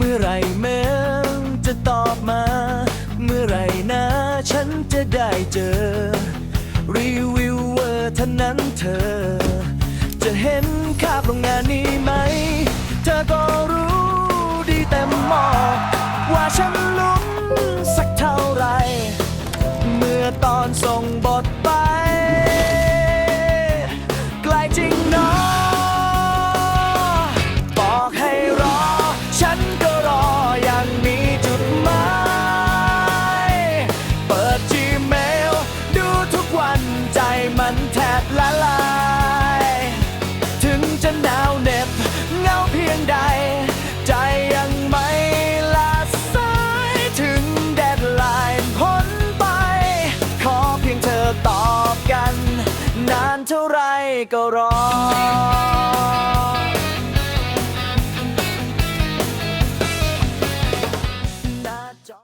เมื่อไรแมงจะตอบมา เมื่อไรนะฉันจะได้เจอ รีวิวเวอร์เท่านั้นเธอ จะเห็นภาพโรงงานนี้ไหม เธอก็รู้ดีเต็มอกว่าฉันลุ้นสักเท่าไหรเมื่อตอนส่งบท ละลาย ถึงจะหนาวเหน็บเงาเพียงใด ใจยังไม่ละสายถึงแดดไลน์พ้นไป ขอเพียงเธอตอบกัน นานเท่าไรก็รอ